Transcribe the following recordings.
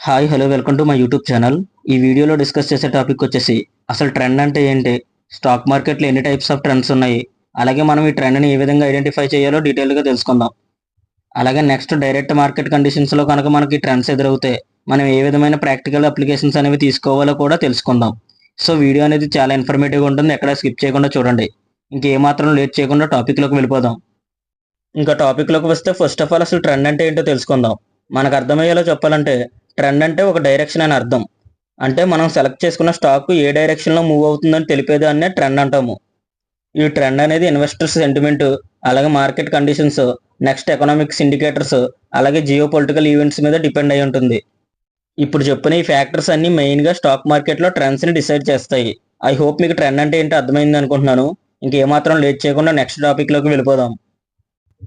Hi hello welcome to my YouTube channel ఈ వీడియోలో discuss చేసే టాపిక్ వచ్చేసి అసలు ట్రెండ్ అంటే ఏంటి? స్టాక్ మార్కెట్లో ఎన్ని టైప్స్ ఆఫ్ ట్రెండ్స్ ఉన్నాయి? అలాగే మనం ఈ ట్రెండ్ని ఏ విధంగా ఐడెంటిఫై చేయాలో డీటెయిల్గా తెలుసుకుందాం. అలాగే నెక్స్ట్ డైరెక్ట్ మార్కెట్ కండిషన్స్లో కనుక మనకి ట్రెండ్స్ ఎదురవుతే మనం ఏ విధమైన ప్రాక్టికల్ అప్లికేషన్స్ అనేవి తీసుకోవాలో కూడా తెలుసుకుందాం. సో వీడియో అనేది చాలా ఇన్ఫర్మేటివ్గా ఉంటుంది. ఎక్కడ స్కిప్ చేయకుండా చూడండి. ఇంకేమాత్రం లేట్ చేయకుండా టాపిక్లోకి వెళ్ళిపోదాం. ఇంకా టాపిక్లోకి వస్తే ఫస్ట్ ఆఫ్ ఆల్ అసలు ట్రెండ్ అంటే ఏంటో తెలుసుకుందాం. మనకు అర్థమయ్యేలా చెప్పాలంటే ట్రెండ్ అంటే ఒక డైరెక్షన్ అని అర్థం. అంటే మనం సెలెక్ట్ చేసుకున్న స్టాక్ ఏ డైరెక్షన్లో మూవ్ అవుతుందని తెలిపేదాన్నే ట్రెండ్ అంటాము. ఈ ట్రెండ్ అనేది ఇన్వెస్టర్స్ సెంటిమెంట్ అలాగే market conditions next economics indicators అలాగే జియో పొలిటికల్ ఈవెంట్స్ మీద డిపెండ్ అయి ఉంటుంది. ఇప్పుడు చెప్పిన ఈ ఫ్యాక్టర్స్ అన్నీ మెయిన్గా స్టాక్ మార్కెట్లో ట్రెండ్స్ని డిసైడ్ చేస్తాయి. ఐ హోప్ మీకు ట్రెండ్ అంటే ఏంటో అర్థమైంది అనుకుంటున్నాను. ఇంకేమాత్రం లేట్ చేయకుండా నెక్స్ట్ టాపిక్లోకి వెళ్ళిపోదాం.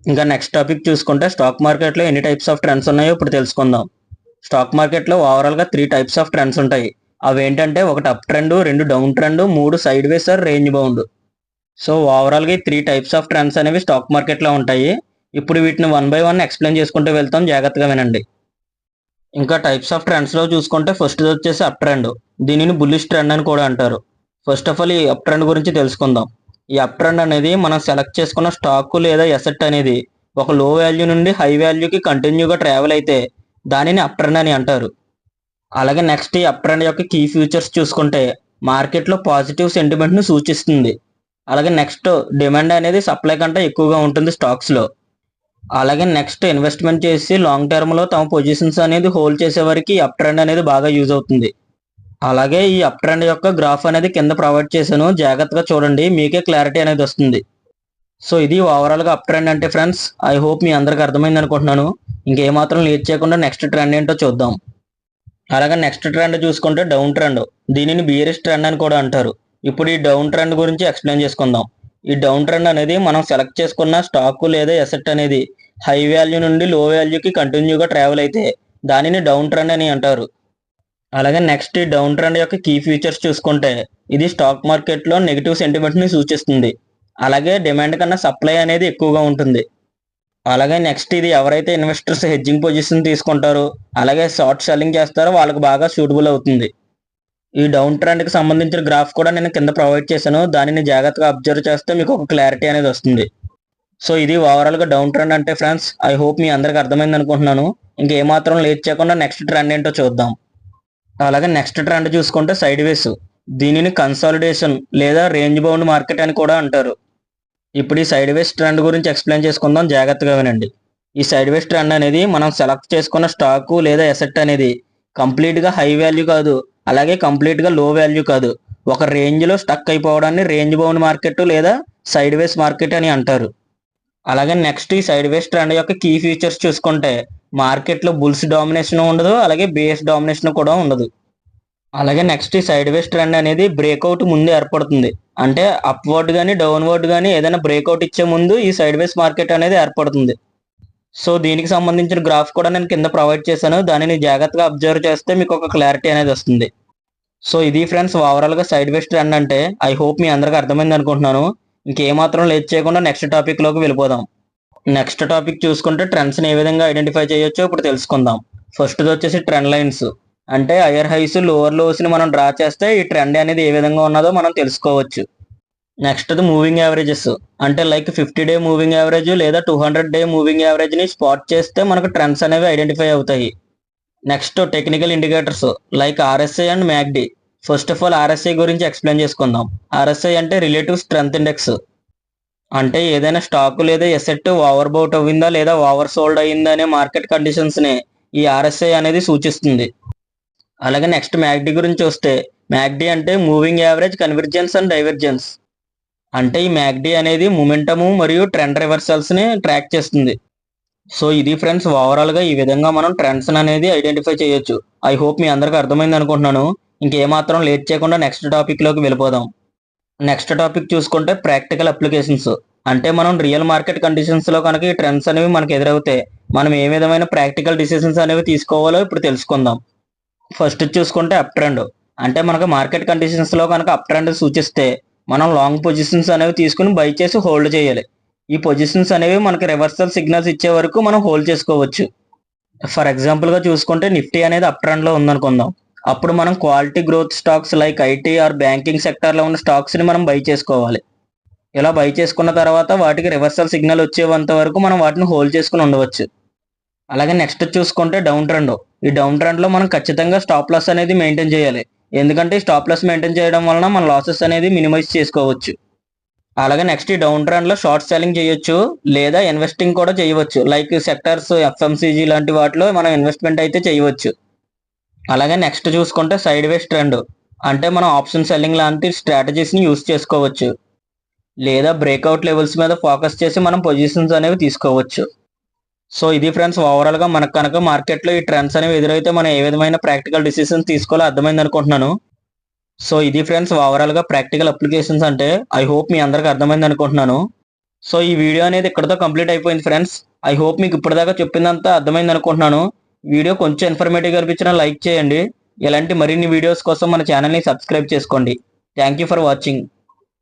ఇంకా నెక్స్ట్ టాపిక్ చూసుకుంటే స్టాక్ మార్కెట్లో ఎన్ని టైప్స్ ఆఫ్ ట్రెండ్స్ ఉన్నాయో ఇప్పుడు తెలుసుకుందాం. స్టాక్ మార్కెట్లో ఓవరాల్గా త్రీ టైప్స్ ఆఫ్ ట్రెండ్స్ ఉంటాయి. అవి ఏంటంటే ఒకటి అప్ ట్రెండ్ రెండు డౌన్ ట్రెండ్ మూడు sideways or range bound so ఓవరాల్గా ఈ త్రీ టైప్స్ ఆఫ్ ట్రెండ్స్ అనేవి స్టాక్ మార్కెట్లో ఉంటాయి. ఇప్పుడు వీటిని వన్ బై వన్ ఎక్స్ప్లెయిన్ చేసుకుంటూ వెళ్తాం. జాగ్రత్తగా వినండి. ఇంకా టైప్స్ ఆఫ్ ట్రెండ్స్లో చూసుకుంటే ఫస్ట్ వచ్చేసి అప్ ట్రెండ్ దీనిని బుల్లిష్ ట్రెండ్ అని కూడా అంటారు. ఫస్ట్ ఆఫ్ ఆల్ ఈ అప్ ట్రెండ్ గురించి తెలుసుకుందాం. ఈ అప్ ట్రెండ్ అనేది మనం సెలెక్ట్ చేసుకున్న స్టాక్ లేదా ఎసెట్ అనేది ఒక లో వాల్యూ నుండి హై వాల్యూకి కంటిన్యూగా ట్రావెల్ అయితే దానిని అప్ట్రెండ్ అని అంటారు. అలాగే నెక్స్ట్ ఈ అప్ యొక్క కీ ఫ్యూచర్స్ చూసుకుంటే మార్కెట్లో పాజిటివ్ సెంటిమెంట్ను సూచిస్తుంది. అలాగే నెక్స్ట్ డిమాండ్ అనేది సప్లై కంటే ఎక్కువగా ఉంటుంది స్టాక్స్లో. అలాగే నెక్స్ట్ ఇన్వెస్ట్మెంట్ చేసి లాంగ్ టర్మ్లో తమ పొజిషన్స్ అనేది హోల్డ్ చేసే వారికి ఈ అప్ ట్రెండ్ అనేది బాగా యూజ్ అవుతుంది. అలాగే ఈ అప్ ట్రెండ్ యొక్క గ్రాఫ్ అనేది కింద ప్రొవైడ్ చేశాను. జాగ్రత్తగా చూడండి. మీకే క్లారిటీ అనేది వస్తుంది. సో ఇది ఓవరాల్గా అప్ ట్రెండ్ అంటే ఫ్రెండ్స్ ఐ హోప్ మీ అందరికి అర్థమైంది అనుకుంటున్నాను. ఇంకేమాత్రం లేట్ చేయకుండా నెక్స్ట్ ట్రెండ్ ఏంటో చూద్దాం. అలాగే నెక్స్ట్ ట్రెండ్ చూసుకుంటే డౌన్ ట్రెండ్ దీనిని బియరిష్ ట్రెండ్ అని కూడా అంటారు. ఇప్పుడు ఈ డౌన్ ట్రెండ్ గురించి ఎక్స్ప్లెయిన్ చేసుకుందాం. ఈ డౌన్ ట్రెండ్ అనేది మనం సెలెక్ట్ చేసుకున్న స్టాక్ లేదా ఎసెట్ అనేది హై వాల్యూ నుండి లో వాల్యూకి కంటిన్యూగా ట్రావెల్ అయితే దానిని డౌన్ ట్రెండ్ అని అంటారు. అలాగే నెక్స్ట్ ఈ డౌన్ ట్రెండ్ యొక్క కీ ఫీచర్స్ చూసుకుంటే ఇది స్టాక్ మార్కెట్లో నెగిటివ్ సెంటిమెంట్ని సూచిస్తుంది. అలాగే డిమాండ్ కన్నా సప్లై అనేది ఎక్కువగా ఉంటుంది. అలాగే నెక్స్ట్ ఇది ఎవరైతే ఇన్వెస్టర్స్ హెడ్జింగ్ పొజిషన్ తీసుకుంటారో అలాగే షార్ట్ సెల్లింగ్ చేస్తారో వాళ్ళకి బాగా సూటబుల్ అవుతుంది. ఈ డౌన్ ట్రెండ్కి సంబంధించిన గ్రాఫ్ కూడా నేను కింద ప్రొవైడ్ చేశాను. దానిని జాగ్రత్తగా అబ్జర్వ్ చేస్తే మీకు ఒక క్లారిటీ అనేది వస్తుంది. సో ఇది ఓవరాల్గా డౌన్ ట్రెండ్ అంటే ఫ్రెండ్స్ ఐ హోప్ మీ అందరికి అర్థమైంది అనుకుంటున్నాను. ఇంకేమాత్రం లేట్ చేయకుండా నెక్స్ట్ ట్రెండ్ ఏంటో చూద్దాం. అలాగే నెక్స్ట్ ట్రెండ్ చూసుకుంటే సైడ్ వేస్. దీనిని కన్సాలిడేషన్ లేదా రేంజ్ బౌండ్ మార్కెట్ అని కూడా అంటారు. ఇప్పుడు ఈ సైడ్ వేస్ ట్రెండ్ గురించి ఎక్స్ప్లెయిన్ చేసుకుందాం. జాగ్రత్తగా వినండి. ఈ సైడ్ వేస్ ట్రెండ్ అనేది మనం సెలెక్ట్ చేసుకున్న స్టాకు లేదా ఎసెట్ అనేది కంప్లీట్గా హై వాల్యూ కాదు. అలాగే కంప్లీట్గా లో వాల్యూ కాదు. ఒక రేంజ్లో స్టక్ అయిపోవడాన్ని రేంజ్ బౌండ్ మార్కెట్ లేదా సైడ్ వేస్ మార్కెట్ అని అంటారు. అలాగే నెక్స్ట్ ఈ సైడ్ వేస్ ట్రెండ్ యొక్క కీ ఫీచర్స్ చూసుకుంటే మార్కెట్లో బుల్స్ డామినేషన్ ఉండదు. అలాగే బేస్ డామినేషన్ కూడా ఉండదు. అలాగే నెక్స్ట్ ఈ సైడ్ వేస్ ట్రెండ్ అనేది బ్రేక్అవుట్ ముందు ఏర్పడుతుంది. అంటే అప్వర్డ్ కానీ డౌన్వర్డ్ కానీ ఏదైనా బ్రేక్అవుట్ ఇచ్చే ముందు ఈ సైడ్ వేస్ మార్కెట్ అనేది ఏర్పడుతుంది. సో దీనికి సంబంధించిన గ్రాఫ్ కూడా నేను కింద ప్రొవైడ్ చేశాను. దానిని జాగ్రత్తగా అబ్జర్వ్ చేస్తే మీకు ఒక క్లారిటీ అనేది వస్తుంది. సో ఇది ఫ్రెండ్స్ ఓవరాల్గా సైడ్ వేస్ ట్రెండ్ అంటే ఐ హోప్ మీ అందరికీ అర్థమైంది అనుకుంటున్నాను. ఇంకేమాత్రం లేట్ చేయకుండా నెక్స్ట్ టాపిక్లోకి వెళ్ళిపోదాం. నెక్స్ట్ టాపిక్ చూసుకుంటే ట్రెండ్స్ని ఏ విధంగా ఐడెంటిఫై చేయొచ్చో ఇప్పుడు తెలుసుకుందాం. ఫస్ట్ది వచ్చేసి ట్రెండ్ లైన్స్ అంటే హైయర్ హైస్ లోవర్ లోస్ని మనం డ్రా చేస్తే ఈ ట్రెండ్ అనేది ఏ విధంగా ఉన్నదో మనం తెలుసుకోవచ్చు. నెక్స్ట్ మూవింగ్ యావరేజెస్ అంటే like fifty day moving average లేదా టూ హండ్రెడ్ డే మూవింగ్ యావరేజ్ని స్పాట్ చేస్తే మనకు ట్రెండ్స్ అనేవి ఐడెంటిఫై అవుతాయి. Next technical indicators like RSI and MACD first of all RSI గురించి ఎక్స్ప్లెయిన్ చేసుకుందాం. ఆర్ఎస్ఐ అంటే రిలేటివ్ స్ట్రెంత్ ఇండెక్స్ అంటే ఏదైనా స్టాక్ లేదా ఎసెట్ ఓవర్ బౌట్ అవ్విందా లేదా ఓవర్ సోల్డ్ అయిందా అనే మార్కెట్ కండిషన్స్ని ఈ ఆర్ఎస్ఐ అనేది సూచిస్తుంది. అలాగే నెక్స్ట్ మ్యాగ్డీ గురించి వస్తే మ్యాగ్డీ అంటే moving average convergence and divergence. అంటే ఈ మ్యాగ్డీ అనేది మూమెంటము మరియు ట్రెండ్ రివర్సల్స్ని ట్రాక్ చేస్తుంది. సో ఇది ఫ్రెండ్స్ ఓవరాల్గా ఈ విధంగా మనం ట్రెండ్స్ అనేది ఐడెంటిఫై చేయొచ్చు. ఐ హోప్ మీ అందరికి అర్థమైంది అనుకుంటున్నాను. ఇంకేమాత్రం లేట్ చేయకుండా నెక్స్ట్ టాపిక్లోకి వెళ్ళిపోదాం. నెక్స్ట్ టాపిక్ చూసుకుంటే ప్రాక్టికల్ అప్లికేషన్స్. అంటే మనం రియల్ మార్కెట్ కండిషన్స్లో కనుక ఈ ట్రెండ్స్ అనేవి మనకు ఎదురవుతాయి మనం ఏ విధమైన ప్రాక్టికల్ డిసిషన్స్ అనేవి తీసుకోవాలో ఇప్పుడు తెలుసుకుందాం. ఫస్ట్ చూసుకుంటే అప్ ట్రెండ్ అంటే మనకు మార్కెట్ కండిషన్స్లో కనుక అప్ ట్రెండ్ సూచిస్తే మనం లాంగ్ పొజిషన్స్ అనేవి తీసుకుని బై చేసి హోల్డ్ చేయాలి. ఈ పొజిషన్స్ అనేవి మనకి రివర్సల్ సిగ్నల్స్ ఇచ్చే వరకు మనం హోల్డ్ చేసుకోవచ్చు. ఫర్ ఎగ్జాంపుల్గా చూసుకుంటే నిఫ్టీ అనేది అప్ ట్రెండ్లో ఉందనుకుందాం. అప్పుడు మనం quality growth stocks like IT or banking సెక్టార్లో ఉన్న స్టాక్స్ని మనం బై చేసుకోవాలి. ఇలా బై చేసుకున్న తర్వాత వాటికి రివర్సల్ సిగ్నల్ వచ్చేంత వరకు మనం వాటిని హోల్డ్ చేసుకుని ఉండవచ్చు. అలాగే నెక్స్ట్ చూసుకుంటే డౌన్ ట్రెండ్. ఈ డౌన్ ట్రెండ్లో మనం ఖచ్చితంగా స్టాప్ లాస్ అనేది మెయింటైన్ చేయాలి. ఎందుకంటే ఈ స్టాప్ లాస్ మెయింటైన్ చేయడం వలన మన లాసెస్ అనేది మినిమైజ్ చేసుకోవచ్చు. అలాగే నెక్స్ట్ ఈ డౌన్ ట్రెండ్లో షార్ట్ సెల్లింగ్ చేయొచ్చు లేదా ఇన్వెస్టింగ్ కూడా చేయవచ్చు. లైక్ సెక్టర్స్ ఎఫ్ఎంసీజీ లాంటి వాటిలో మనం ఇన్వెస్ట్మెంట్ అయితే చేయవచ్చు. అలాగే నెక్స్ట్ చూసుకుంటే సైడ్ వేస్ ట్రెండ్. అంటే మనం ఆప్షన్ సెల్లింగ్ లాంటి స్ట్రాటజీస్ని యూస్ చేసుకోవచ్చు. లేదా బ్రేక్అవుట్ లెవెల్స్ మీద ఫోకస్ చేసి మనం పొజిషన్స్ అనేవి తీసుకోవచ్చు. సో ఇది ఫ్రెండ్స్ ఓవరాల్గా మనకు కనుక మార్కెట్లో ఈ ట్రెండ్స్ అనేవి ఎదురైతే మనం ఏ విధమైన ప్రాక్టికల్ డిసిషన్స్ తీసుకోవాలో అర్థమైంది అనుకుంటున్నాను. సో ఇది ఫ్రెండ్స్ ఓవరాల్గా ప్రాక్టికల్ అప్లికేషన్స్ అంటే ఐ హోప్ మీ అందరికి అర్థమైంది అనుకుంటున్నాను. సో ఈ వీడియో అనేది ఇక్కడతో కంప్లీట్ అయిపోయింది ఫ్రెండ్స్ ఐ హోప్ మీకు ఇప్పటిదాకా చెప్పిందంతా అర్థమైంది అనుకుంటున్నాను. వీడియో కొంచెం ఇన్ఫర్మేటివ్ అనిపించినా లైక్ చేయండి. ఇలాంటి మరిన్ని వీడియోస్ కోసం మన ఛానల్ని సబ్స్క్రైబ్ చేసుకోండి. Thank you for watching